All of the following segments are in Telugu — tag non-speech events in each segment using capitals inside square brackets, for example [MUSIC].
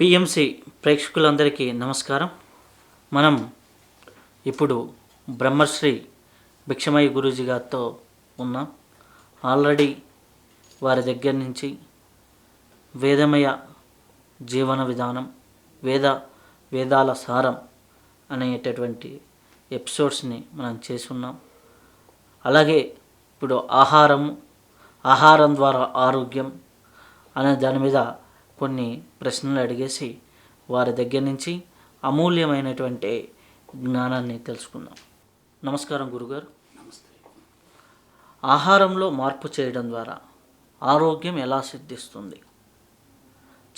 పిఎంసి ప్రేక్షకులందరికీ నమస్కారం. మనం ఇప్పుడు బ్రహ్మశ్రీ భిక్షమయ్య గురూజీ గారితో ఉన్నాం. ఆల్రెడీ వారి దగ్గర నుంచి వేదమయ జీవన విధానం వేద వేదాల సారం అనేటటువంటి ఎపిసోడ్స్ని మనం చేసున్నాం. అలాగే ఇప్పుడు ఆహారం ఆహారం ద్వారా ఆరోగ్యం అనే దాని మీద కొన్ని ప్రశ్నలు అడిగేసి వారి దగ్గర నుంచి అమూల్యమైనటువంటి జ్ఞానాన్ని తెలుసుకుందాం. నమస్కారం గురుగారు. ఆహారంలో మార్పు చేయడం ద్వారా ఆరోగ్యం ఎలా సిద్ధిస్తుంది?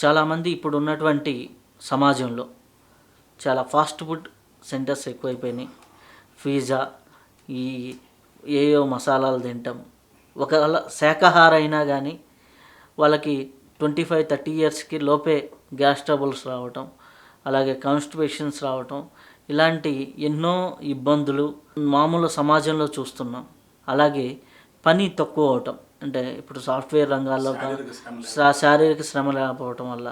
చాలామంది ఇప్పుడు ఉన్నటువంటి సమాజంలో చాలా ఫాస్ట్ ఫుడ్ సెంటర్స్ ఎక్కువైపోయినాయి. పిజ్జా ఈ ఏయో మసాలాలు తింటాం. ఒకవేళ శాకాహార అయినా కానీ వాళ్ళకి ట్వంటీ ఫైవ్ థర్టీ ఇయర్స్కి లోపే గ్యాస్ ట్రబుల్స్ రావటం అలాగే కాన్స్టిపేషన్స్ రావటం ఇలాంటి ఎన్నో ఇబ్బందులు మామూలు సమాజంలో చూస్తున్నాం. అలాగే పని తక్కువ అవటం అంటే ఇప్పుడు సాఫ్ట్వేర్ రంగాల్లో శారీరక శ్రమ లేకపోవటం వల్ల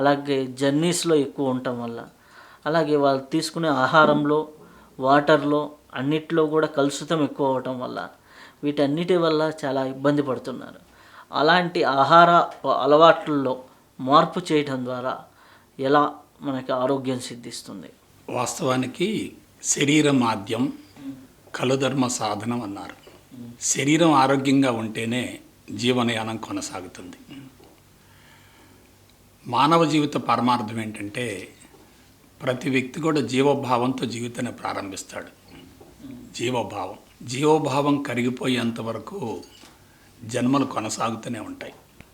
అలాగే జర్నీస్లో ఎక్కువ ఉండటం వల్ల అలాగే వాళ్ళు తీసుకునే ఆహారంలో వాటర్లో అన్నిట్లో కూడా కలుషితం ఎక్కువ అవటం వల్ల వీటన్నిటి వల్ల చాలా ఇబ్బంది పడుతున్నారు. అలాంటి ఆహార అలవాట్లలో మార్పు చేయడం ద్వారా ఎలా మనకి ఆరోగ్యం సిద్ధిస్తుంది? వాస్తవానికి శరీర మాద్యం కలుధర్మ సాధనం అన్నారు. శరీరం ఆరోగ్యంగా ఉంటేనే జీవనయానం కొనసాగుతుంది. మానవ జీవిత పరమార్థం ఏంటంటే ప్రతి వ్యక్తి కూడా జీవభావంతో జీవితాన్ని ప్రారంభిస్తాడు. జీవభావం జీవభావం కరిగిపోయేంత వరకు జన్మలు కొనసాగుతూనే ఉంటాయి.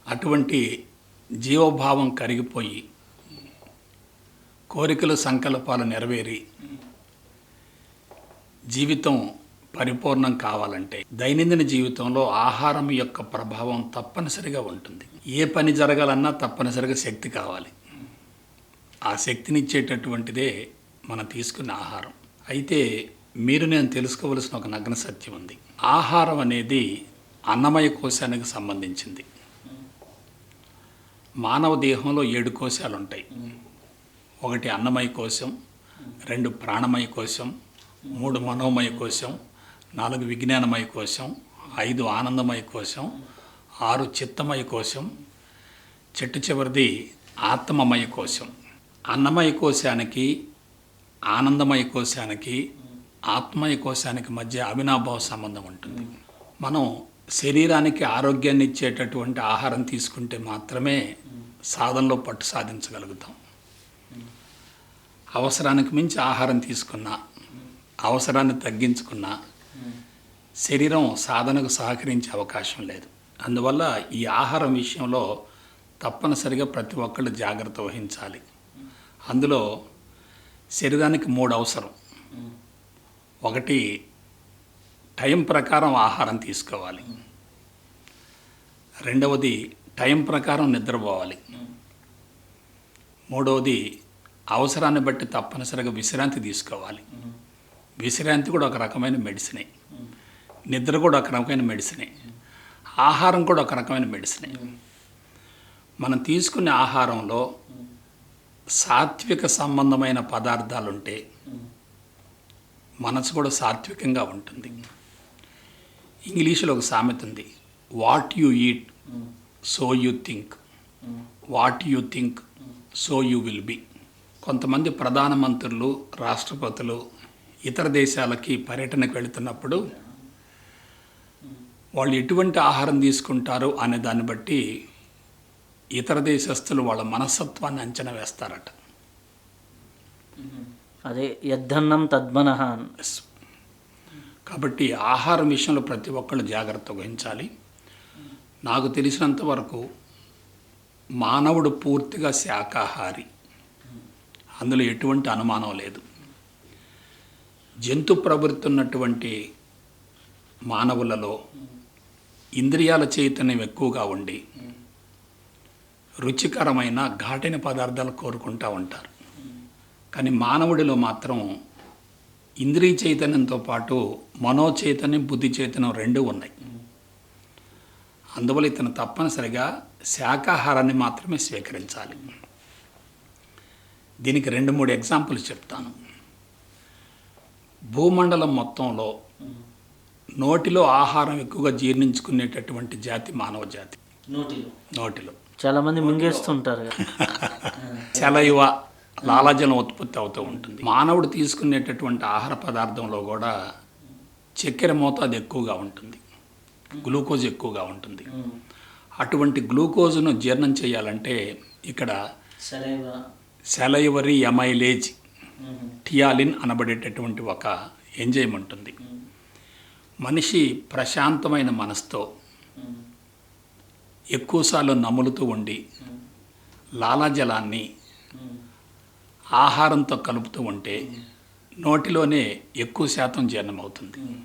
అటువంటి జీవభావం కరిగిపోయి కోరికలు సంకల్పాలు నెరవేరి జీవితం పరిపూర్ణం కావాలంటే దైనందిన జీవితంలో ఆహారం యొక్క ప్రభావం తప్పనిసరిగా ఉంటుంది. ఏ పని జరగాలన్నా తప్పనిసరిగా శక్తి కావాలి. ఆ శక్తినిచ్చేటటువంటిదే మనం తీసుకున్న ఆహారం. అయితే మీరు నేను తెలుసుకోవలసిన ఒక నగ్న సత్యం ఉంది. ఆహారం అనేది అన్నమయ కోశానికి సంబంధించింది. మానవ దేహంలో ఏడు కోశాలు ఉంటాయి ఒకటి అన్నమయ కోశం రెండు ప్రాణమయ కోశం మూడు మనోమయ కోశం నాలుగు విజ్ఞానమయ కోశం ఐదు ఆనందమయ కోశం ఆరు చిత్తమయ కోశం చెట్టు చివరిది ఆత్మమయ కోశం. అన్నమయ కోశానికి ఆనందమయ కోశానికి ఆత్మయ కోశానికి మధ్య అవినాభావ సంబంధం ఉంటుంది. మనం శరీరానికి ఆరోగ్యాన్ని ఇచ్చేటటువంటి ఆహారం తీసుకుంటే మాత్రమే సాధనలో పట్టు సాధించగలుగుతాం. అవసరానికి మించి ఆహారం తీసుకున్నా అవసరాన్ని తగ్గించుకున్నా శరీరం సాధనకు సహకరించే అవకాశం లేదు. అందువల్ల ఈ ఆహారం విషయంలో తప్పనిసరిగా ప్రతి ఒక్కళ్ళు జాగ్రత్త వహించాలి. అందులో శరీరానికి మూడు అవసరం ఒకటి టైం ప్రకారం ఆహారం తీసుకోవాలి. రెండవది టైం ప్రకారం నిద్రపోవాలి. మూడవది అవసరాన్ని బట్టి తప్పనిసరిగా విశ్రాంతి తీసుకోవాలి. విశ్రాంతి కూడా ఒక రకమైన మెడిసినే. నిద్ర కూడా ఒక రకమైన మెడిసినే. ఆహారం కూడా ఒక రకమైన మెడిసినే. మనం తీసుకునే ఆహారంలో సాత్విక సంబంధమైన పదార్థాలు ఉంటే మనసు కూడా సాత్వికంగా ఉంటుంది. ఇంగ్లీషులో ఒక సామెత ఉంది. What you eat so you think what you think so you will be కొంతమంది ప్రధానమంత్రులు రాష్ట్రపతులు ఇతర దేశాలకి పర్యటనకు వెళుతున్నప్పుడు వాళ్ళు ఎటువంటి ఆహారం తీసుకుంటారు అనే దాన్ని బట్టి ఇతర దేశస్తులు వాళ్ళ మనస్తత్వాన్ని అంచనా వేస్తారట. అదే యద్ధన్నం తద్మనః. కాబట్టి ఆహారం విషయంలో ప్రతి ఒక్కళ్ళు జాగ్రత్త వహించాలి. నాకు తెలిసినంత వరకు మానవుడు పూర్తిగా శాకాహారి. అందులో ఎటువంటి అనుమానం లేదు. జంతు ప్రవృత్తి ఉన్నటువంటి మానవులలో ఇంద్రియాల చైతన్యం ఎక్కువగా ఉండి రుచికరమైన ఘాటైన పదార్థాలు కోరుకుంటూ ఉంటారు. కానీ మానవుడిలో మాత్రం ఇంద్రియ చైతన్యంతో పాటు మనో చైతన్యం బుద్ధి చైతన్యం రెండు ఉన్నాయి. అందువల్ల ఇతను తప్పనిసరిగా శాకాహారాన్ని మాత్రమే స్వీకరించాలి. దీనికి రెండు మూడు ఎగ్జాంపుల్స్ చెప్తాను. భూమండలం మొత్తంలో నోటిలో ఆహారం ఎక్కువగా జీర్ణించుకునేటటువంటి జాతి మానవ జాతి. నోటిలో. నోటిలో. చాలా మంది మింగేస్తుంటారు కదా. [LAUGHS] లాలాజలం ఉత్పత్తి అవుతూ ఉంటుంది మానవుడు తీసుకునేటటువంటి ఆహార పదార్థంలో కూడా చక్కెర మోతాదు ఎక్కువగా ఉంటుంది గ్లూకోజ్ ఎక్కువగా ఉంటుంది. అటువంటి గ్లూకోజ్ను జీర్ణం చేయాలంటే ఇక్కడ సరేవా సెలయువరి ఎమైలేజ్. టియాలిన్ అనబడేటటువంటి ఒక ఎంజైమ్ ఉంటుంది మనిషి ప్రశాంతమైన మనసుతో. ఎక్కువసార్లు నములుతూ ఉండి లాలాజలాన్ని. ఆహారంతో కలుపుతూ ఉంటే నోటిలోనే ఎక్కువ శాతం జీర్ణమవుతుంది.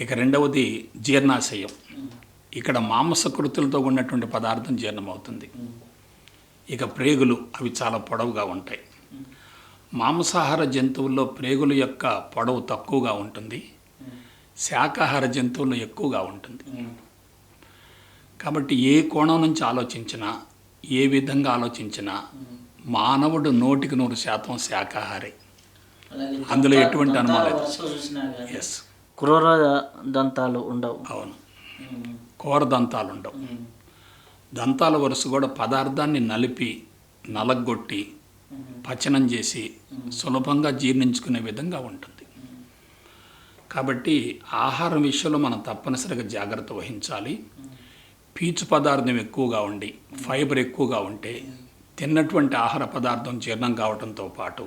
ఇక రెండవది జీర్ణాశయం. ఇక్కడ మాంసకృతులతో ఉన్నటువంటి పదార్థం జీర్ణమవుతుంది. ఇక ప్రేగులు అవి చాలా పొడవుగా ఉంటాయి. మాంసాహార జంతువుల్లో ప్రేగుల యొక్క పొడవు తక్కువగా ఉంటుంది. శాకాహార జంతువుల్లో ఎక్కువగా ఉంటుంది. కాబట్టి ఏ కోణం నుంచి ఆలోచించినా ఏ విధంగా ఆలోచించినా మానవుడు నూటికి నూరు శాతం శాకాహారి. అందులో ఎటువంటి అనుమానం ఎస్ క్రూర దంతాలు ఉండవు. అవును. కూర దంతాలు ఉండవు. దంతాల వరుస కూడా పదార్థాన్ని నలిపి నలగొట్టి పచనం చేసి సులభంగా జీర్ణించుకునే విధంగా ఉంటుంది. కాబట్టి ఆహారం విషయంలో మనం తప్పనిసరిగా జాగ్రత్త వహించాలి. పీచు పదార్థం ఎక్కువగా ఉండి ఫైబర్ ఎక్కువగా ఉంటే తిన్నటువంటి ఆహార పదార్థం జీర్ణం కావడంతో పాటు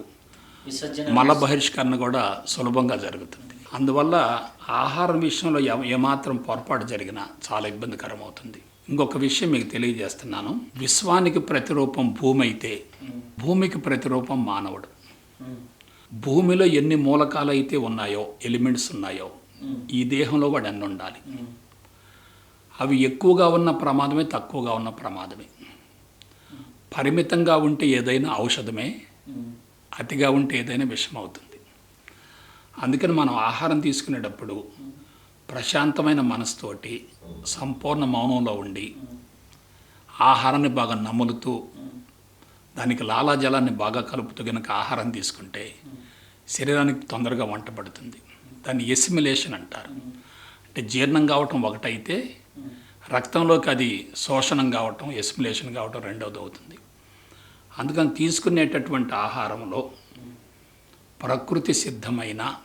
మల బహిష్కరణ కూడా సులభంగా జరుగుతుంది. అందువల్ల ఆహారం విషయంలో ఏమాత్రం పొరపాటు జరిగినా చాలా ఇబ్బందికరం అవుతుంది ఇంకొక విషయం మీకు తెలియజేస్తున్నాను. విశ్వానికి ప్రతిరూపం భూమి అయితే భూమికి ప్రతిరూపం మానవుడు. భూమిలో ఎన్ని మూలకాలు అయితే ఉన్నాయో ఎలిమెంట్స్ ఉన్నాయో. ఈ దేహంలో కూడా అన్ని ఉండాలి. అవి ఎక్కువగా ఉన్న ప్రమాదమే తక్కువగా ఉన్న ప్రమాదమే. పరిమితంగా ఉంటే ఏదైనా ఔషధమే అతిగా ఉంటే ఏదైనా విషం అవుతుంది. అందుకని మనం ఆహారం తీసుకునేటప్పుడు ప్రశాంతమైన మనసుతోటి సంపూర్ణ మౌనంలో ఉండి ఆహారాన్ని బాగా నములుతూ దానికి లాలాజలాన్ని బాగా కలుపుతూ కనుక ఆహారం తీసుకుంటే శరీరానికి తొందరగా వంట పడుతుంది. దాన్ని ఎసిమిలేషన్ అంటారు. అంటే జీర్ణం కావటం ఒకటైతే రక్తంలోకి అది శోషణం కావటం ఎసిమిలేషన్ కావటం రెండవది అవుతుంది. అందుకని తీసుకునేటటువంటి ఆహారంలో ప్రకృతి సిద్ధమైన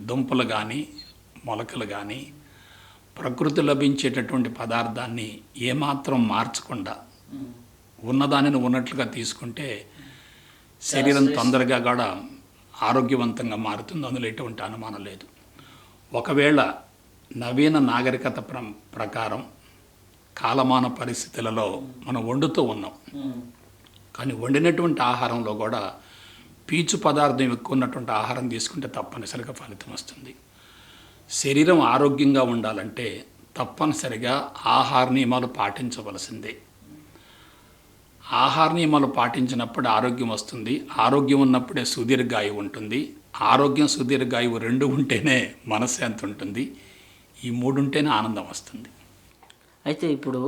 దుంపలు కానీ మొలకలు కానీ ప్రకృతి లభించేటటువంటి పదార్థాన్ని ఏమాత్రం మార్చకుండా ఉన్నదానిని ఉన్నట్లుగా తీసుకుంటే శరీరం తొందరగా కూడా ఆరోగ్యవంతంగా మారుతుంది. అందులో ఎటువంటి అనుమానం లేదు. ఒకవేళ నవీన నాగరికత ప్ర ప్రకారం కాలమాన పరిస్థితులలో మనం వండుతూ ఉన్నాం. కానీ వండినటువంటి ఆహారంలో కూడా పీచు పదార్థం ఎక్కువ ఉన్నటువంటి ఆహారం తీసుకుంటే తప్పనిసరిగా ఫలితం వస్తుంది. శరీరం ఆరోగ్యంగా ఉండాలంటే తప్పనిసరిగా ఆహార నియమాలు పాటించవలసిందే. ఆహార నియమాలు పాటించినప్పుడు ఆరోగ్యం వస్తుంది. ఆరోగ్యం ఉన్నప్పుడే సుదీర్ఘాయువు ఉంటుంది. ఆరోగ్యం సుదీర్ఘాయువు రెండు ఉంటేనే మనశ్శాంతి ఉంటుంది. ఈ మూడు ఉంటేనే ఆనందం వస్తుంది. అయితే ఇప్పుడు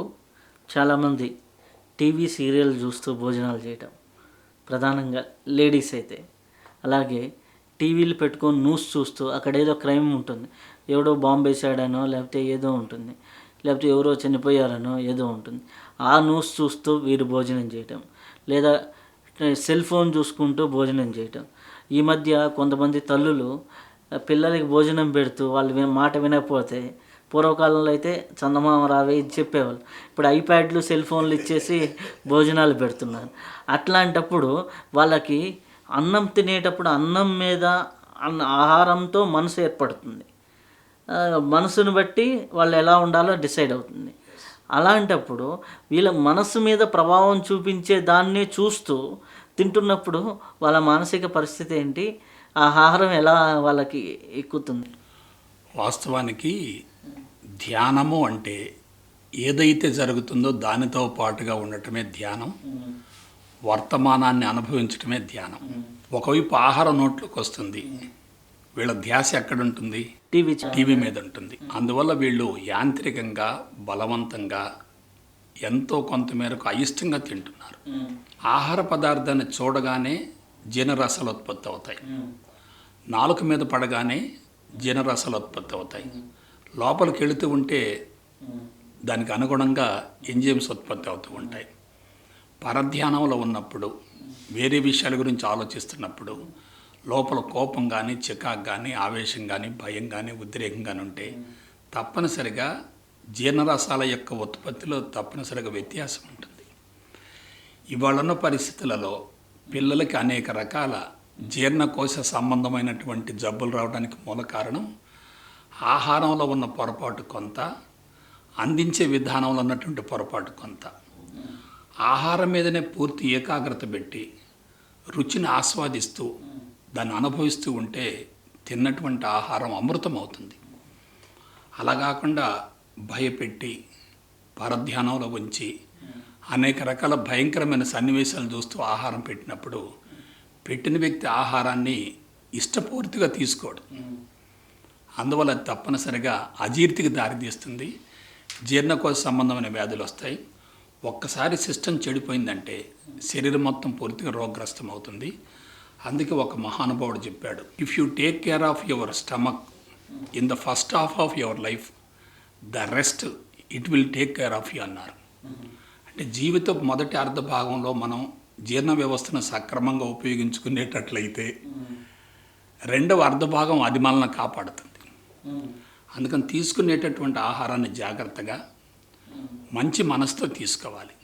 చాలామంది టీవీ సీరియల్ చూస్తూ భోజనాలు చేయటం ప్రధానంగా లేడీస్ అయితే. అలాగే టీవీలు పెట్టుకొని న్యూస్ చూస్తూ అక్కడ ఏదో క్రైమ్ ఉంటుంది. ఎవడో బాంబు వేసాడనో లేకపోతే ఏదో ఉంటుంది. లేకపోతే ఎవరో చనిపోయారనో ఏదో ఉంటుంది. ఆ న్యూస్ చూస్తూ వీరు భోజనం చేయటం. లేదా సెల్ ఫోన్ చూసుకుంటూ భోజనం చేయటం. ఈ మధ్య కొంతమంది తల్లులు పిల్లలకి భోజనం పెడుతూ వాళ్ళు విన- మాట వినకపోతే పూర్వకాలంలో అయితే చందమామ రావే ఇది చెప్పేవాళ్ళు. ఇప్పుడు ఐప్యాడ్లు సెల్ ఫోన్లు ఇచ్చేసి భోజనాలు పెడుతున్నారు. అట్లాంటప్పుడు వాళ్ళకి అన్నం తినేటప్పుడు అన్నం మీద అన్న ఆహారంతో మనసు ఏర్పడుతుంది. మనసును బట్టి వాళ్ళు ఎలా ఉండాలో డిసైడ్ అవుతుంది. అలాంటప్పుడు వీళ్ళ మనసు మీద ప్రభావం చూపించే దాన్నే చూస్తూ తింటున్నప్పుడు వాళ్ళ మానసిక పరిస్థితి ఏంటి? ఆహారం ఎలా వాళ్ళకి ఎక్కుతుంది? వాస్తవానికి ధ్యానము అంటే ఏదైతే జరుగుతుందో దానితో పాటుగా ఉండటమే ధ్యానం. వర్తమానాన్ని అనుభవించటమే ధ్యానం. ఒకవైపు ఆహారం నోట్లోకి వస్తుంది. వీళ్ళ ధ్యాస ఎక్కడ ఉంటుంది టీవీ టీవీ మీద ఉంటుంది అందువల్ల వీళ్ళు యాంత్రికంగా బలవంతంగా ఎంతో కొంత మేరకు అయిష్టంగా తింటున్నారు. ఆహార పదార్థాన్ని చూడగానే జీర్ణరసాలు ఉత్పత్తి అవుతాయి. నాలుక మీద పడగానే జీర్ణరసాలు ఉత్పత్తి అవుతాయి. లోపలికి వెళుతూ ఉంటే దానికి అనుగుణంగా ఎంజిఎమ్స్ ఉత్పత్తి అవుతూ ఉంటాయి. పరధ్యానంలో ఉన్నప్పుడు వేరే విషయాల గురించి ఆలోచిస్తున్నప్పుడు లోపల కోపం కానీ చికాకు కానీ ఆవేశం కానీ భయం కానీ ఉద్రేకం కానీ ఉంటే తప్పనిసరిగా జీర్ణరసాల యొక్క ఉత్పత్తిలో తప్పనిసరిగా వ్యత్యాసం ఉంటుంది. ఇవాళ ఉన్న పరిస్థితులలో పిల్లలకి అనేక రకాల జీర్ణకోశ సంబంధమైనటువంటి జబ్బులు రావడానికి మూల కారణం ఆహారంలో ఉన్న పొరపాటు కొంత అందించే విధానంలో ఉన్నటువంటి పొరపాటు కొంత. ఆహారం మీదనే పూర్తి ఏకాగ్రత పెట్టి రుచిని ఆస్వాదిస్తూ దాన్ని అనుభవిస్తూ ఉంటే తిన్నటువంటి ఆహారం అమృతం అవుతుంది అలా కాకుండా భయపెట్టి పరధ్యానంలో ఉంచి అనేక రకాల భయంకరమైన సన్నివేశాలు చూస్తూ ఆహారం పెట్టినప్పుడు పెట్టిన వ్యక్తి ఆహారాన్ని ఇష్టపూర్తిగా తీసుకోడు. అందువల్ల అది తప్పనిసరిగా అజీర్తికి దారితీస్తుంది జీర్ణకోశ సంబంధమైన వ్యాధులు వస్తాయి. ఒక్కసారి సిస్టమ్ చెడిపోయిందంటే శరీరం మొత్తం పూర్తిగా రోగగ్రస్తం అవుతుంది అందుకే ఒక మహానుభావుడు చెప్పాడు if you take care of your stomach in the first half of your life the rest it will take care of you అన్నారు. అంటే జీవితం మొదటి అర్ధ భాగంలో మనం జీర్ణ వ్యవస్థను సక్రమంగా ఉపయోగించుకునేటట్లయితే రెండవ అర్ధభాగం అది మనల్ని కాపాడుతుంది. అందుకని తీసుకునేటటువంటి ఆహారాన్ని జాగ్రత్తగా మంచి మనసుతో తీసుకోవాలి.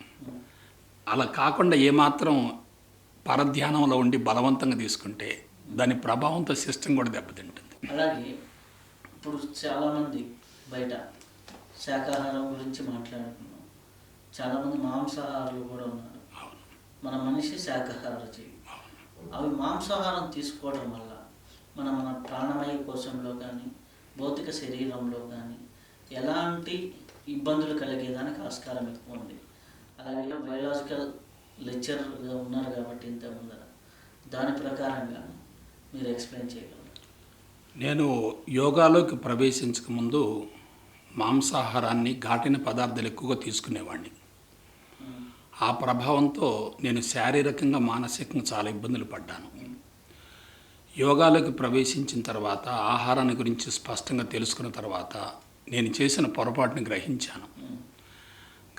అలా కాకుండా ఏమాత్రం పరధ్యానంలో ఉండి బలవంతంగా తీసుకుంటే దాని ప్రభావంతో సిస్టమ్ కూడా దెబ్బతింటుంది. అలాగే ఇప్పుడు చాలామంది బయట శాకాహారం గురించి మాట్లాడుతున్నాం చాలామంది మాంసాహారాలు కూడా ఉన్నారు. మన మనిషి శాకాహార జీవి అవి మాంసాహారం తీసుకోవడం వల్ల మన మన ప్రాణమయ కోశంలో కానీ భౌతిక శరీరంలో కానీ ఎలాంటి ఇబ్బందులు కలిగేదానికి ఆస్కారం ఎక్కువ ఉంది అలాగే బయలాజికల్ లెక్చర్గా ఉన్నారు కాబట్టి ఇంత ముందర. దాని ప్రకారంగా మీరు ఎక్స్ప్లెయిన్ చేయగలరు? నేను యోగాలోకి ప్రవేశించక ముందు మాంసాహారాన్ని ఘాటిన పదార్థాలు ఎక్కువగా తీసుకునేవాడిని. ఆ ప్రభావంతో నేను శారీరకంగా మానసికంగా చాలా ఇబ్బందులు పడ్డాను. యోగాలోకి ప్రవేశించిన తర్వాత ఆహారాన్ని గురించి స్పష్టంగా తెలుసుకున్న తర్వాత నేను చేసిన పొరపాటుని గ్రహించాను.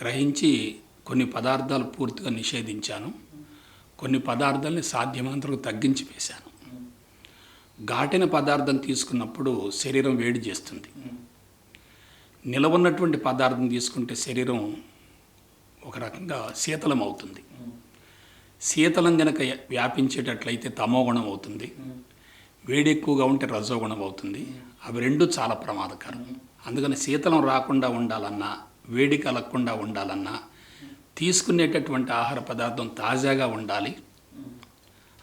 గ్రహించి కొన్ని పదార్థాలు పూర్తిగా నిషేధించాను. కొన్ని పదార్థాలని సాధ్యమైనంత తగ్గించి వేశాను. ఘాటిన పదార్థం తీసుకున్నప్పుడు శరీరం వేడి చేస్తుంది. నిలవన్నటువంటి పదార్థం తీసుకుంటే శరీరం ఒక రకంగా శీతలం అవుతుంది. శీతలం గనక వ్యాపించేటట్లయితే తమోగుణం అవుతుంది. వేడి ఎక్కువగా ఉంటే రజోగుణం అవుతుంది. అవి రెండు చాలా ప్రమాదకరం. అందుకని శీతలం రాకుండా ఉండాలన్నా వేడి కలగకుండా ఉండాలన్నా తీసుకునేటటువంటి ఆహార పదార్థం తాజాగా ఉండాలి.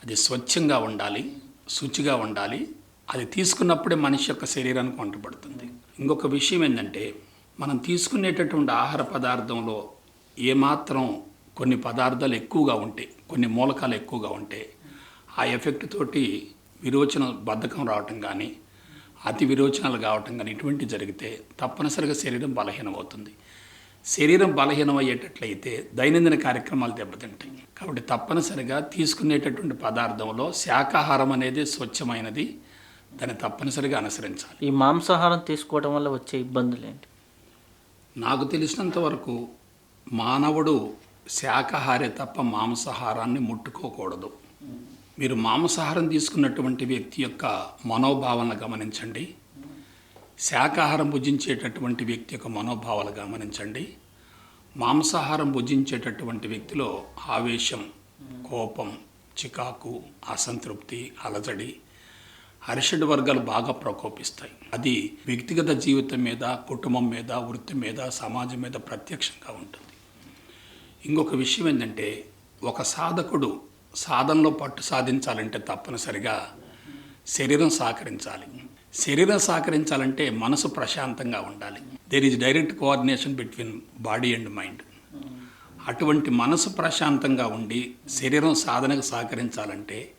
అది స్వచ్ఛంగా ఉండాలి. శుచిగా ఉండాలి. అది తీసుకున్నప్పుడే మనిషి యొక్క శరీరానికి వంటపడుతుంది ఇంకొక విషయం ఏంటంటే మనం తీసుకునేటటువంటి ఆహార పదార్థంలో ఏమాత్రం కొన్ని పదార్థాలు ఎక్కువగా ఉంటే కొన్ని మూలకాలు ఎక్కువగా ఉంటే ఆ ఎఫెక్ట్ తోటి విరోచన బద్ధకం రావటం కానీ అతి విరోచనాలు కావటం కానీ ఇటువంటి జరిగితే తప్పనిసరిగా శరీరం బలహీనం అవుతుంది శరీరం బలహీనం అయ్యేటట్లయితే దైనందిన కార్యక్రమాలు దెబ్బతింటాయి. కాబట్టి తప్పనిసరిగా తీసుకునేటటువంటి పదార్థంలో శాకాహారం అనేది స్వచ్ఛమైనది. దాన్ని తప్పనిసరిగా అనుసరించాలి. ఈ మాంసాహారం తీసుకోవడం వల్ల వచ్చే ఇబ్బందులు ఏంటి నాకు తెలిసినంత వరకు మానవుడు శాకాహారే తప్ప మాంసాహారాన్ని ముట్టుకోకూడదు. మీరు మాంసాహారం తీసుకున్నటువంటి వ్యక్తి యొక్క మనోభావాలను గమనించండి. శాకాహారం భుజించేటటువంటి వ్యక్తి యొక్క మనోభావాలు గమనించండి. మాంసాహారం భుజించేటటువంటి వ్యక్తిలో ఆవేశం కోపం చికాకు అసంతృప్తి అలజడి అరిషడ్ వర్గాలు బాగా ప్రకోపిస్తాయి. అది వ్యక్తిగత జీవితం మీద కుటుంబం మీద వృత్తి మీద సమాజం మీద ప్రత్యక్షంగా ఉంటుంది. ఇంకొక విషయం ఏంటంటే ఒక సాధకుడు సాధనలో పట్టు సాధించాలంటే తప్పనిసరిగా శరీరం సహకరించాలి. శరీరం సహకరించాలంటే మనసు ప్రశాంతంగా ఉండాలి. There is direct coordination between body and mind అటువంటి మనసు ప్రశాంతంగా ఉండి శరీరం సాధనకు సహకరించాలంటే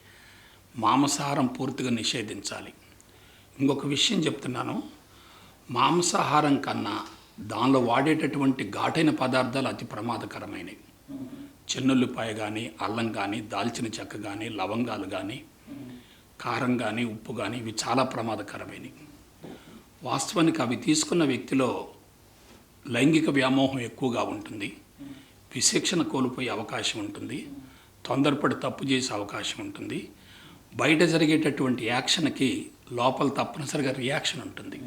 మాంసాహారం పూర్తిగా నిషేధించాలి. ఇంకొక విషయం చెప్తున్నాను. మాంసాహారం కన్నా దానిలో వాడేటటువంటి ఘాటైన పదార్థాలు అతి ప్రమాదకరమైనవి. చెన్నుల్లిపాయ కానీ అల్లం కానీ దాల్చిన చెక్క కానీ లవంగాలు కానీ కారం కానీ ఉప్పు కానీ ఇవి చాలా ప్రమాదకరమైనవి. వాస్తవానికి అవి తీసుకున్న వ్యక్తిలో లైంగిక వ్యామోహం ఎక్కువగా ఉంటుంది. విశిక్షణ కోల్పోయే అవకాశం ఉంటుంది. తొందరపడి తప్పు చేసే అవకాశం ఉంటుంది. బయట జరిగేటటువంటి యాక్షన్కి లోపల తప్పనిసరిగా రియాక్షన్ ఉంటుంది.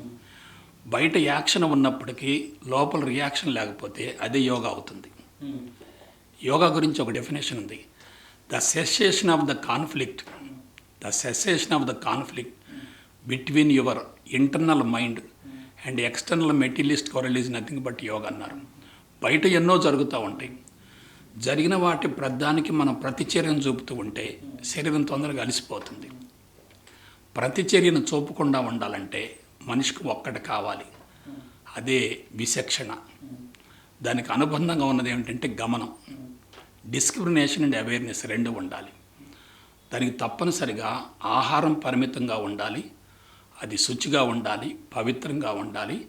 బయట యాక్షన్ ఉన్నప్పటికీ లోపల రియాక్షన్ లేకపోతే అదే యోగా అవుతుంది. యోగా గురించి ఒక డెఫినేషన్ ఉంది. The cessation of the conflict the cessation of the conflict between your internal mind and external materialist coral is nothing but yoga అన్నారు. బయట ఎన్నో జరుగుతూ ఉంటాయి. జరిగిన వాటి ప్రధానికి మనం ప్రతిచర్యను చూపుతూ ఉంటే శరీరం తొందరగా అలసిపోతుంది. ప్రతిచర్యను చూపకుండా ఉండాలంటే మనిషికి ఒక్కటి కావాలి. అదే విచక్షణ. దానికి అనుబంధంగా ఉన్నది ఏమిటంటే గమనం. డిస్క్రిమినేషన్ అండ్ అవేర్నెస్ రెండు ఉండాలి. దానికి తప్పనిసరిగా ఆహారం పరిమితంగా ఉండాలి. అది శుచిగా ఉండాలి పవిత్రంగా ఉండాలి.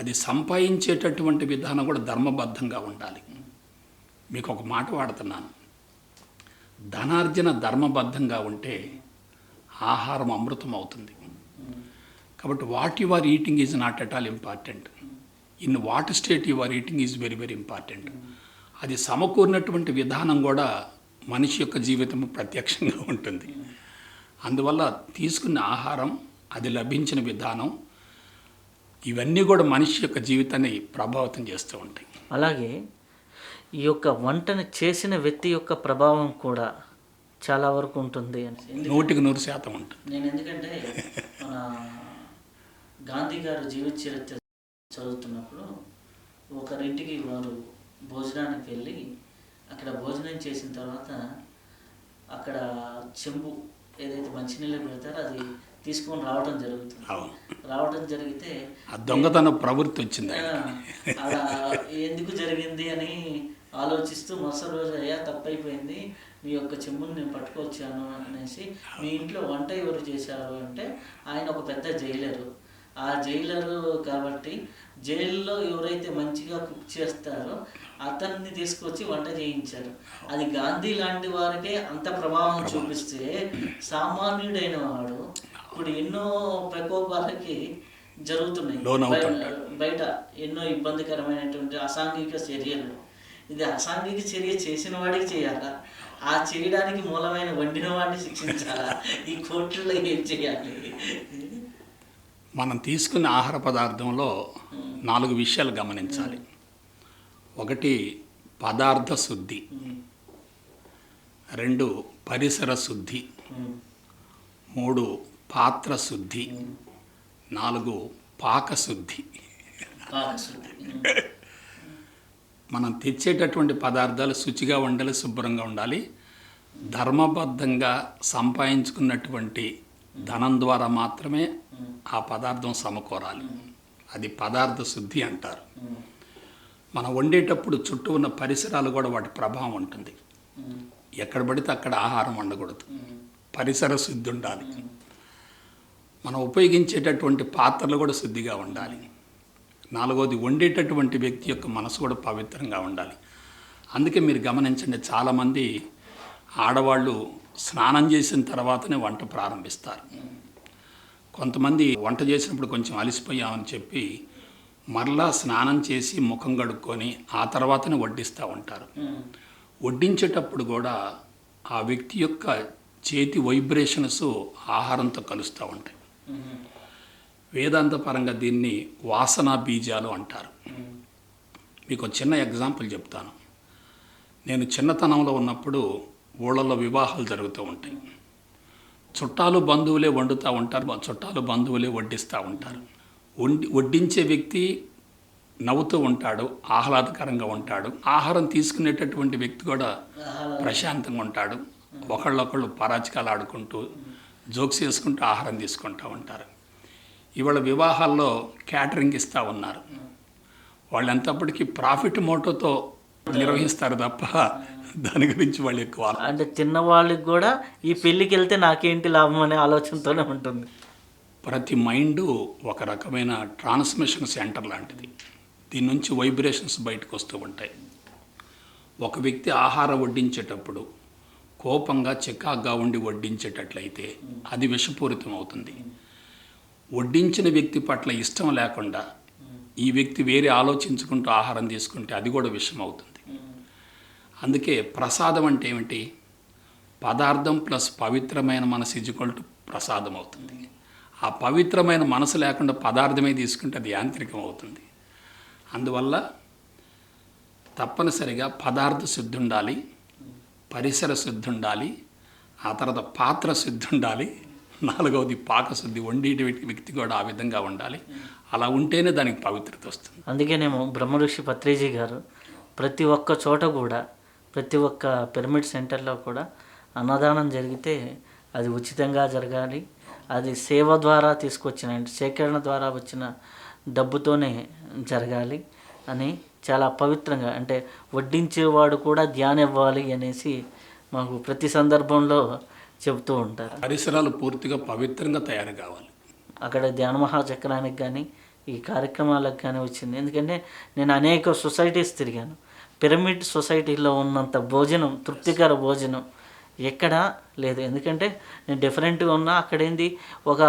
అది సంపాదించేటటువంటి విధానం కూడా ధర్మబద్ధంగా ఉండాలి. మీకు ఒక మాట వాడుతున్నాను. ధనార్జన ధర్మబద్ధంగా ఉంటే ఆహారం అమృతం అవుతుంది కాబట్టి what you are eating is not at all important in what state you are eating is very very important అది సమకూరినటువంటి విధానం కూడా మనిషి యొక్క జీవితం ప్రత్యక్షంగా ఉంటుంది. అందువల్ల తీసుకున్న ఆహారం అది లభించిన విధానం ఇవన్నీ కూడా మనిషి యొక్క జీవితాన్ని ప్రభావితం చేస్తూ ఉంటాయి. అలాగే ఈ యొక్క వంటని చేసిన వ్యక్తి యొక్క ప్రభావం కూడా చాలా వరకు ఉంటుంది అని నూటికి నూరు శాతం ఉంటుంది. నేను ఎందుకంటే గాంధీ గారు జీవిత చరిత్ర చదువుతున్నప్పుడు ఒకరింటికి వారు భోజనానికి వెళ్ళి అక్కడ భోజనం చేసిన తర్వాత అక్కడ చెంబు ఏదైతే మంచినీళ్ళు పెడతారో అది తీసుకొని రావడం జరుగుతుంది. రావడం జరిగితే దొంగతన ప్రవృత్తి వచ్చింది. అలా ఎందుకు జరిగింది అని ఆలోచిస్తూ మరుసటి రోజు అయ్యా తప్పైపోయింది. మీ యొక్క చెంబుని నేను పట్టుకొచ్చాను అనేసి మీ ఇంట్లో వంట ఎవరు చేశారు అంటే ఆయన ఒక పెద్ద జైలరు. ఆ జైలరు కాబట్టి జైల్లో ఎవరైతే మంచిగా కుక్ చేస్తారో అతన్ని తీసుకొచ్చి వంట చేయించారు. అది గాంధీ లాంటి వారికే అంత ప్రభావం చూపిస్తే సామాన్యుడైన వాడు ఇప్పుడు ఎన్నో ప్రకోపాలకి జరుగుతున్నాయి. బయట ఎన్నో ఇబ్బందికరమైనటువంటి అసాంఘిక చర్యలు. ఇది అసాంఘిక చర్య చేసిన వాడికి చేయాలా? ఆ చేయడానికి మూలమైన వండిన వాడిని శిక్షించాలా? ఈ కోర్టులో ఏం చేయాలి? మనం తీసుకున్న ఆహార పదార్థంలో నాలుగు విషయాలు గమనించాలి. ఒకటి పదార్థ శుద్ధి. రెండు పరిసర శుద్ధి. మూడు పాత్ర శుద్ధి. నాలుగు పాకశుద్ధి మనం తెచ్చేటటువంటి పదార్థాలు శుచిగా ఉండాలి శుభ్రంగా ఉండాలి. ధర్మబద్ధంగా సంపాదించుకున్నటువంటి ధనం ద్వారా మాత్రమే ఆ పదార్థం సమకూరాలి. అది పదార్థ శుద్ధి అంటారు. మనం వండేటప్పుడు చుట్టూ ఉన్న పరిసరాలు కూడా వాటి ప్రభావం ఉంటుంది. ఎక్కడ పడితే అక్కడ ఆహారం వండకూడదు. పరిసర శుద్ధి ఉండాలి. మనం ఉపయోగించేటటువంటి పాత్రలు కూడా శుద్ధిగా ఉండాలి. నాలుగోది వండేటటువంటి వ్యక్తి యొక్క మనసు కూడా పవిత్రంగా ఉండాలి. అందుకే మీరు గమనించండి చాలామంది ఆడవాళ్ళు స్నానం చేసిన తర్వాతనే వంట ప్రారంభిస్తారు. కొంతమంది వంట చేసినప్పుడు కొంచెం అలసిపోయామని చెప్పి మరలా స్నానం చేసి ముఖం కడుక్కొని ఆ తర్వాతనే వడ్డిస్తూ ఉంటారు. వడ్డించేటప్పుడు కూడా ఆ వ్యక్తి యొక్క చేతి వైబ్రేషన్స్ ఆహారంతో కలుస్తూ ఉంటాయి. వేదాంతపరంగా వేదాంత పరంగా దీన్ని వాసనా బీజాలు అంటారు. మీకు చిన్న ఎగ్జాంపుల్ చెప్తాను. నేను చిన్నతనంలో ఉన్నప్పుడు ఊళ్ళల్లో వివాహాలు జరుగుతూ ఉంటాయి. చుట్టాలు బంధువులే వండుతూ ఉంటారు చుట్టాలు బంధువులే వడ్డిస్తూ ఉంటారు. వండి వడ్డించే వ్యక్తి నవ్వుతూ ఉంటాడు ఆహ్లాదకరంగా ఉంటాడు. ఆహారం తీసుకునేటటువంటి వ్యక్తి కూడా ప్రశాంతంగా ఉంటాడు. ఒకళ్ళొకళ్ళు పరాచకాలు ఆడుకుంటూ జోక్స్ చేసుకుంటూ ఆహారం తీసుకుంటూ ఉంటారు. ఇవాళ వివాహాల్లో క్యాటరింగ్ ఇస్తూ ఉన్నారు. వాళ్ళు ఎంతప్పటికీ ప్రాఫిట్ మోటోతో నిర్వహిస్తారు తప్ప దాని గురించి వాళ్ళు ఎక్కువ అంటే తిన్న వాళ్ళకి కూడా ఈ పెళ్ళికి వెళ్తే నాకేంటి లాభం అనే ఆలోచనతోనే ఉంటుంది. ప్రతి మైండ్ ఒక రకమైన ట్రాన్స్మిషన్ సెంటర్ లాంటిది. దీని నుంచి వైబ్రేషన్స్ బయటకు వస్తూ ఉంటాయి. ఒక వ్యక్తి ఆహారం వడ్డించేటప్పుడు కోపంగా చికాగ్గా ఉండి వడ్డించేటట్లయితే అది విషపూరితం అవుతుంది. వడ్డించిన వ్యక్తి పట్ల ఇష్టం లేకుండా ఈ వ్యక్తి వేరే ఆలోచించుకుంటూ ఆహారం తీసుకుంటే అది కూడా విషం అవుతుంది అందుకే ప్రసాదం అంటే ఏమిటి? పదార్థం ప్లస్ పవిత్రమైన మనసు ఇజుకొల్ టు ప్రసాదం అవుతుంది. ఆ పవిత్రమైన మనసు లేకుండా పదార్థమే తీసుకుంటే అది యాంత్రికం అవుతుంది. అందువల్ల తప్పనిసరిగా పదార్థ శుద్ధి ఉండాలి పరిసర శుద్ధి ఉండాలి ఆ తర్వాత పాత్ర శుద్ధి ఉండాలి నాలుగవది పాకశుద్ధి వండేటి వ్యక్తి కూడా ఆ విధంగా ఉండాలి. అలా ఉంటేనే దానికి పవిత్రత వస్తుంది. అందుకేనేమో బ్రహ్మఋషి పత్రిజీ గారు ప్రతి ఒక్క చోట కూడా ప్రతి ఒక్క పిరమిడ్ సెంటర్లో కూడా అన్నదానం జరిగితే అది ఉచితంగా జరగాలి. అది సేవ ద్వారా తీసుకొచ్చిన అంటే సేకరణ ద్వారా వచ్చిన డబ్బుతోనే జరగాలి అని చాలా పవిత్రంగా అంటే వడ్డించేవాడు కూడా ధ్యానం ఇవ్వాలి అనేసి మాకు ప్రతి సందర్భంలో చెబుతూ ఉంటారు. పరిసరాలు పూర్తిగా పవిత్రంగా తయారు కావాలి. అక్కడ ధ్యాన మహాచక్రానికి కానీ ఈ కార్యక్రమాలకు కానీ వచ్చింది. ఎందుకంటే నేను అనేక సొసైటీస్ తిరిగాను. పిరమిడ్ సొసైటీలో ఉన్నంత భోజనం తృప్తికర భోజనం ఎక్కడా లేదు. ఎందుకంటే నేను డిఫరెంట్గా ఉన్నా అక్కడేంది? ఒక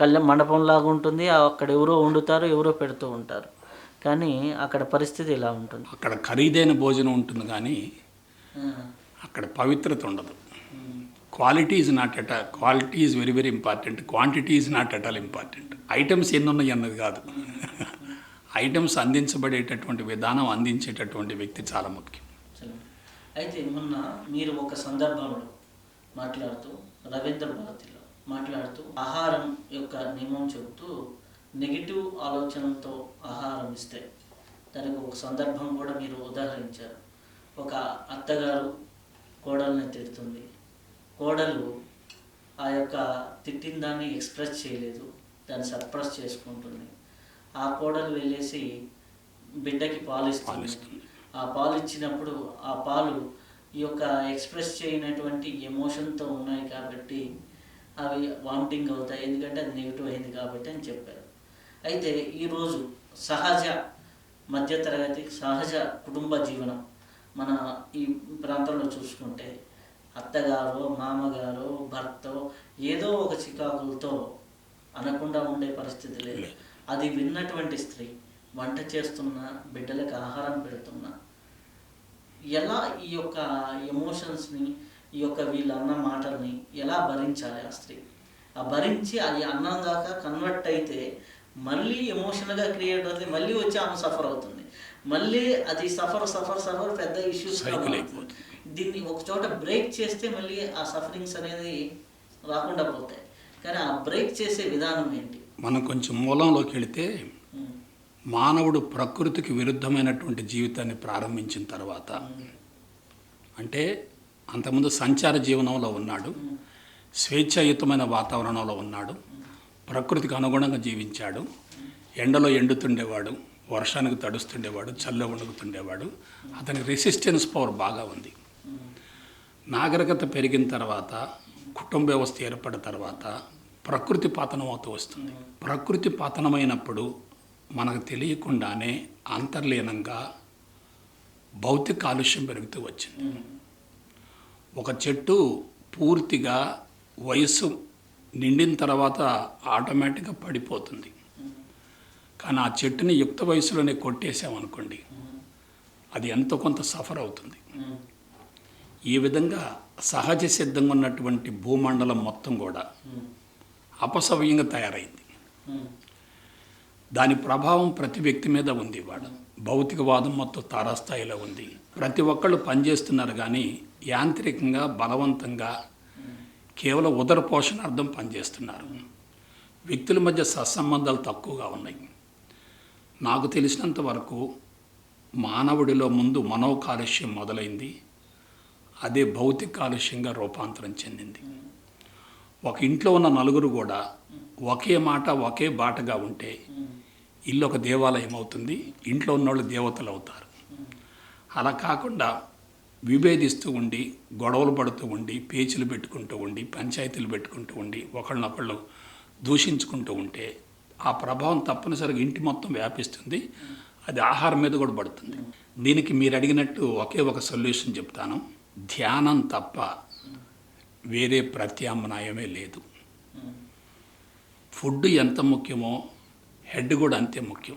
కళ్యాణ మండపంలాగా ఉంటుంది అక్కడ ఎవరో వండుతారు ఎవరో పెడుతూ ఉంటారు. కానీ అక్కడ పరిస్థితి ఇలా ఉంటుంది. అక్కడ ఖరీదైన భోజనం ఉంటుంది కానీ అక్కడ పవిత్రత ఉండదు. Quality is not at quality is very very important quantity is not at all important items ఎన్ని ఉన్నాయి అన్నది కాదు. ఐటమ్స్ అందించబడేటటువంటి విధానం అందించేటటువంటి వ్యక్తి చాలా ముఖ్యం. అయితే మొన్న మీరు ఒక సందర్భంలో మాట్లాడుతూ రవీంద్ర భారతిలో మాట్లాడుతూ ఆహారం యొక్క నియమం చెబుతూ నెగిటివ్ ఆలోచనతో ఆహారం ఇస్తే దానికి ఒక సందర్భం కూడా మీరు ఉదాహరించారు. ఒక అత్తగారు కోడల్ని తిడుతుంది. కోడలు ఆ యొక్క తిట్టిన దాన్ని ఎక్స్ప్రెస్ చేయలేదు. దాన్ని సర్ప్రెస్ చేసుకుంటుంది. ఆ కోడలు వెళ్ళేసి బిడ్డకి పాలు ఇస్తుంది. ఆ పాలు ఇచ్చినప్పుడు ఆ పాలు ఈ యొక్క ఎక్స్ప్రెస్ చేయనటువంటి ఎమోషన్తో ఉన్నాయి కాబట్టి అవి వామిటింగ్ అవుతాయి ఎందుకంటే అది నెగిటివ్ అయింది కాబట్టి అని చెప్పారు అయితే ఈరోజు సహజ మధ్యతరగతి సహజ కుటుంబ జీవనం మన ఈ ప్రాంతంలో చూసుకుంటే అత్తగారు మామగారు భర్త ఏదో ఒక చికాకులతో అనకుండా ఉండే పరిస్థితి లేదు. అది విన్నటువంటి స్త్రీ వంట చేస్తున్నా బిడ్డలకు ఆహారం పెడుతున్నా ఎలా ఈ యొక్క ఎమోషన్స్ని ఈ యొక్క వీళ్ళ అన్న మాటల్ని ఎలా భరించాలి ఆ స్త్రీ? ఆ భరించి అది అన్నం దాకా కన్వర్ట్ అయితే మళ్ళీ ఎమోషనల్గా క్రియేట్ అవుతుంది మళ్ళీ వచ్చి ఆమె సఫర్ అవుతుంది. మళ్ళీ అది సఫర్ సఫర్ సఫర్ పెద్ద ఇష్యూస్. దీన్ని ఒక చోట బ్రేక్ చేస్తే మళ్ళీ ఆ సఫరింగ్స్ అనేది రాకుండా పోతాయి. కానీ ఆ బ్రేక్ చేసే విధానం ఏంటి? మనం కొంచెం మూలంలోకి వెళితే మానవుడు ప్రకృతికి విరుద్ధమైనటువంటి జీవితాన్ని ప్రారంభించిన తర్వాత అంటే అంతకుముందు సంచార జీవనంలో ఉన్నాడు స్వేచ్ఛాయుతమైన వాతావరణంలో ఉన్నాడు ప్రకృతికి అనుగుణంగా జీవించాడు ఎండలో ఎండుతుండేవాడు వర్షానికి తడుస్తుండేవాడు చల్ల వణుకుతుండేవాడు అతనికి రెసిస్టెన్స్ పవర్ బాగా ఉంది. నాగరికత పెరిగిన తర్వాత కుటుంబ వ్యవస్థ ఏర్పడిన తర్వాత ప్రకృతి పాతనం అవుతూ వస్తుంది. ప్రకృతి పాతనమైనప్పుడు మనకు తెలియకుండానే అంతర్లీనంగా భౌతిక కాలుష్యం పెరుగుతూ వచ్చింది. ఒక చెట్టు పూర్తిగా వయస్సు నిండిన తర్వాత ఆటోమేటిక్గా పడిపోతుంది. కానీ ఆ చెట్టుని యుక్త వయసులోనే కొట్టేసామనుకోండి అది ఎంతో కొంత సఫర్ అవుతుంది. ఈ విధంగా సహజ సిద్ధంగా ఉన్నటువంటి భూమండలం మొత్తం కూడా అపసవ్యంగా తయారైంది. దాని ప్రభావం ప్రతి వ్యక్తి మీద ఉంది ఇవాళ భౌతికవాదం మొత్తం తారాస్థాయిలో ఉంది. ప్రతి ఒక్కళ్ళు పనిచేస్తున్నారు కానీ యాంత్రికంగా బలవంతంగా కేవలం ఉదర పోషణార్థం పనిచేస్తున్నారు. వ్యక్తుల మధ్య సత్సంబంధాలు తక్కువగా ఉన్నాయి. నాకు తెలిసినంత వరకు మానవుడిలో ముందు మనో కాలుష్యం మొదలైంది. అదే భౌతిక కాలుష్యంగా రూపాంతరం చెందింది. ఒక ఇంట్లో ఉన్న నలుగురు కూడా ఒకే మాట ఒకే బాటగా ఉంటే ఇల్లు ఒక దేవాలయం అవుతుంది ఇంట్లో ఉన్నవాళ్ళు దేవతలు అవుతారు. అలా కాకుండా విభేదిస్తూ ఉండి గొడవలు పడుతూ ఉండి పేచీలు పెట్టుకుంటూ ఉండి పంచాయతీలు పెట్టుకుంటూ ఉండి ఒకళ్ళనొకళ్ళు దూషించుకుంటూ ఉంటే ఆ ప్రభావం తప్పనిసరిగా ఇంటి మొత్తం వ్యాపిస్తుంది అది ఆహారం మీద కూడా పడుతుంది. దీనికి మీరు అడిగినట్టు ఒకే ఒక సొల్యూషన్ చెప్తాను. ధ్యానం తప్ప వేరే ప్రత్యామ్నాయమే లేదు. ఫుడ్ ఎంత ముఖ్యమో హెడ్ కూడా అంతే ముఖ్యం.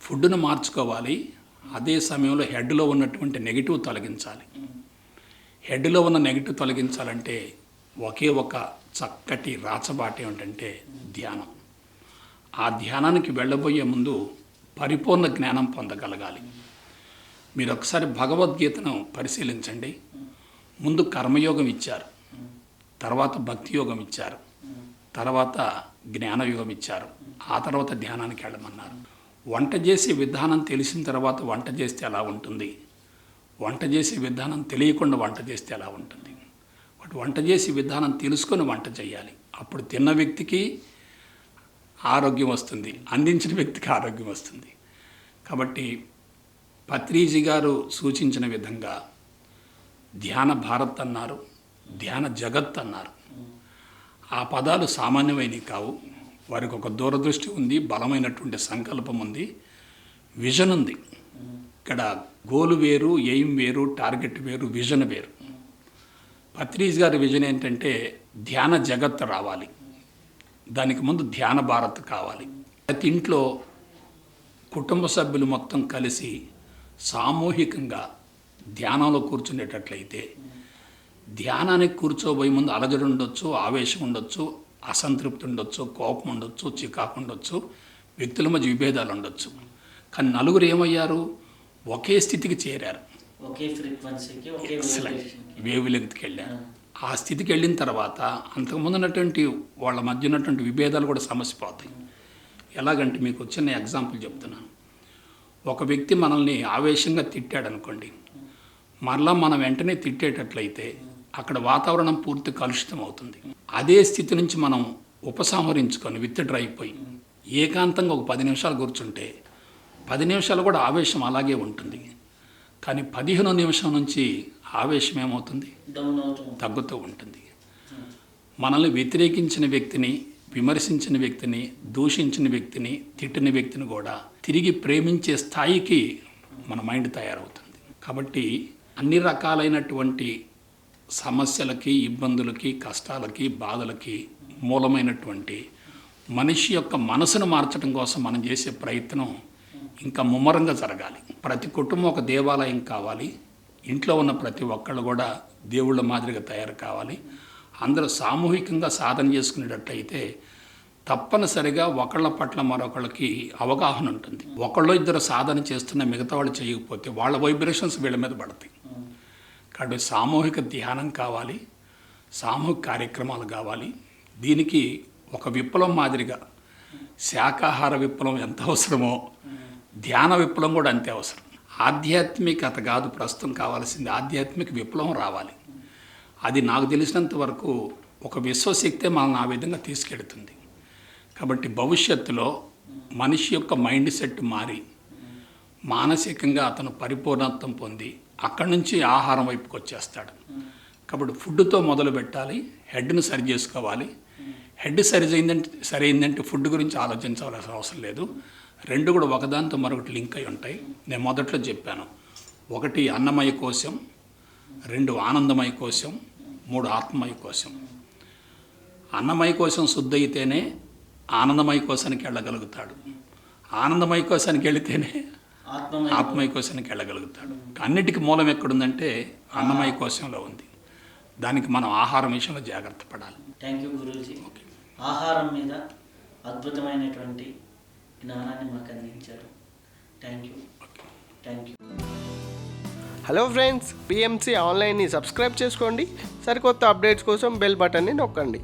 ఫుడ్ను మార్చుకోవాలి అదే సమయంలో హెడ్లో ఉన్నటువంటి నెగిటివ్ తొలగించాలి. హెడ్లో ఉన్న నెగిటివ్ తొలగించాలంటే ఒకే ఒక చక్కటి రాచబాట ఏమిటంటే ధ్యానం. ఆ ధ్యానానికి వెళ్ళబోయే ముందు పరిపూర్ణ జ్ఞానం పొందగలగాలి. మీరు ఒకసారి భగవద్గీతను పరిశీలించండి. ముందు కర్మయోగం ఇచ్చారు. తర్వాత భక్తి యోగం ఇచ్చారు. తర్వాత జ్ఞానయోగం ఇచ్చారు. ఆ తర్వాత ధ్యానానికి వెళ్ళమన్నారు. వంట చేసే విధానం తెలిసిన తర్వాత వంట చేస్తే ఎలా ఉంటుంది. వంట చేసే విధానం తెలియకుండా వంట చేస్తే ఎలా ఉంటుంది. బట్ వంట చేసే విధానం తెలుసుకొని వంట చేయాలి. అప్పుడు తిన్న వ్యక్తికి ఆరోగ్యం వస్తుంది. అందించిన వ్యక్తికి ఆరోగ్యం వస్తుంది. కాబట్టి పత్రీజీ గారు సూచించిన విధంగా ధ్యాన భారత్ అన్నారు ధ్యాన జగత్ అన్నారు. ఆ పదాలు సామాన్యమైనవి కావు. వారికి ఒక దూరదృష్టి ఉంది బలమైనటువంటి సంకల్పం ఉంది విజన్ ఉంది. ఇక్కడ గోలు వేరు ఎయిమ్ వేరు టార్గెట్ వేరు విజన్ వేరు. పత్రిజ్ గారి విజన్ ఏంటంటే ధ్యాన జగత్ రావాలి. దానికి ముందు ధ్యాన భారత్ కావాలి. ప్రతి ఇంట్లో కుటుంబ సభ్యులు మొత్తం కలిసి సామూహికంగా ధ్యానంలో కూర్చునేటట్లయితే ధ్యానానికి కూర్చోబోయే ముందు అలజడి ఉండొచ్చు ఆవేశం ఉండొచ్చు అసంతృప్తి ఉండొచ్చు కోపం ఉండొచ్చు చికాకు ఉండొచ్చు వ్యక్తుల మధ్య విభేదాలు ఉండొచ్చు. కానీ నలుగురు ఏమయ్యారు? ఒకే స్థితికి చేరారు. ఒకే ఫ్రీక్వెన్సీకి. వేవ్ లెంగ్త్కి వెళ్ళారు. ఆ. స్థితికి వెళ్ళిన తర్వాత అంతకుముందు ఉన్నటువంటి వాళ్ళ మధ్య ఉన్నటువంటి విభేదాలు కూడా సమస్య పోతాయి. ఎలాగంటే మీకు చిన్న ఎగ్జాంపుల్ చెప్తున్నాను. ఒక వ్యక్తి మనల్ని ఆవేశంగా తిట్టాడు అనుకోండి మరలా మనం వెంటనే తిట్టేటట్లయితే అక్కడ వాతావరణం పూర్తి కలుషితం అవుతుంది అదే స్థితి నుంచి మనం ఉపసంహరించుకొని విత్డ్రా అయిపోయి ఏకాంతంగా ఒక పది నిమిషాలు కూర్చుంటే పది నిమిషాలు కూడా ఆవేశం అలాగే ఉంటుంది. కానీ పదిహేనో నిమిషం నుంచి ఆవేశం ఏమవుతుంది. తగ్గుతూ ఉంటుంది. మనల్ని వ్యతిరేకించిన వ్యక్తిని విమర్శించిన వ్యక్తిని దూషించిన వ్యక్తిని తిట్టిన వ్యక్తిని కూడా తిరిగి ప్రేమించే స్థాయికి మన మైండ్ తయారవుతుంది. కాబట్టి అన్ని రకాలైనటువంటి సమస్యలకి ఇబ్బందులకి కష్టాలకి బాధలకి మూలమైనటువంటి మనిషి యొక్క మనసును మార్చడం కోసం మనం చేసే ప్రయత్నం ఇంకా ముమ్మరంగా జరగాలి. ప్రతి కుటుంబం ఒక దేవాలయం కావాలి. ఇంట్లో ఉన్న ప్రతి ఒక్కళ్ళు కూడా దేవుళ్ళ మాదిరిగా తయారు కావాలి. అందరూ సామూహికంగా సాధన చేసుకునేటట్టయితే తప్పనిసరిగా ఒకళ్ళ పట్ల మరొకళ్ళకి అవగాహన ఉంటుంది. ఒకళ్ళు ఇద్దరు సాధన చేస్తున్న మిగతా వాళ్ళు చేయకపోతే వాళ్ళ వైబ్రేషన్స్ వీళ్ళ మీద పడతాయి. కాబట్టి సామూహిక ధ్యానం కావాలి సామూహిక కార్యక్రమాలు కావాలి. దీనికి ఒక విప్లవం మాదిరిగా శాకాహార విప్లవం ఎంత అవసరమో ధ్యాన విప్లవం కూడా అంతే అవసరం. ఆధ్యాత్మికత కాదు ప్రస్తుతం కావాల్సింది ఆధ్యాత్మిక విప్లవం రావాలి. అది నాకు తెలిసినంత వరకు ఒక విశ్వశక్తే మనల్ని ఆ విధంగా తీసుకెడుతుంది కాబట్టి భవిష్యత్తులో మనిషి యొక్క మైండ్ సెట్ మారి మానసికంగా అతను పరిపూర్ణత్వం పొంది అక్కడి నుంచి ఆహారం వైపుకి వచ్చేస్తాడు. కాబట్టి ఫుడ్తో మొదలు పెట్టాలి హెడ్ను సరి చేసుకోవాలి. హెడ్ సరిజైందంటే సరైందంటే ఫుడ్ గురించి ఆలోచించవలసిన అవసరం లేదు. రెండు కూడా ఒకదానితో మరొకటి లింక్ అయి ఉంటాయి. నేను మొదట్లో చెప్పాను. ఒకటి అన్నమయ కోశం రెండు ఆనందమయ కోశం మూడు ఆత్మమయ కోశం. అన్నమయ కోశం శుద్ధ అయితేనే ఆనందమయ కోశానికి వెళ్ళగలుగుతాడు. ఆనందమయ కోశానికి వెళితేనే ఆత్మయ కోశానికి వెళ్ళగలుగుతాడు. అన్నిటికీ మూలం ఎక్కడుందంటే అన్నమయ కోశంలో ఉంది. దానికి మనం ఆహారం విషయంలో జాగ్రత్త పడాలి. థ్యాంక్ యూ గురూజీ. ఆహారం మీద అద్భుతమైనటువంటి జ్ఞానాన్ని మాకు అందించారు. Thank you thank you hello friends PMC ఆన్లైన్ని subscribe చేసుకోండి. సరికొత్త అప్డేట్స్ కోసం బెల్ బటన్ని నొక్కండి.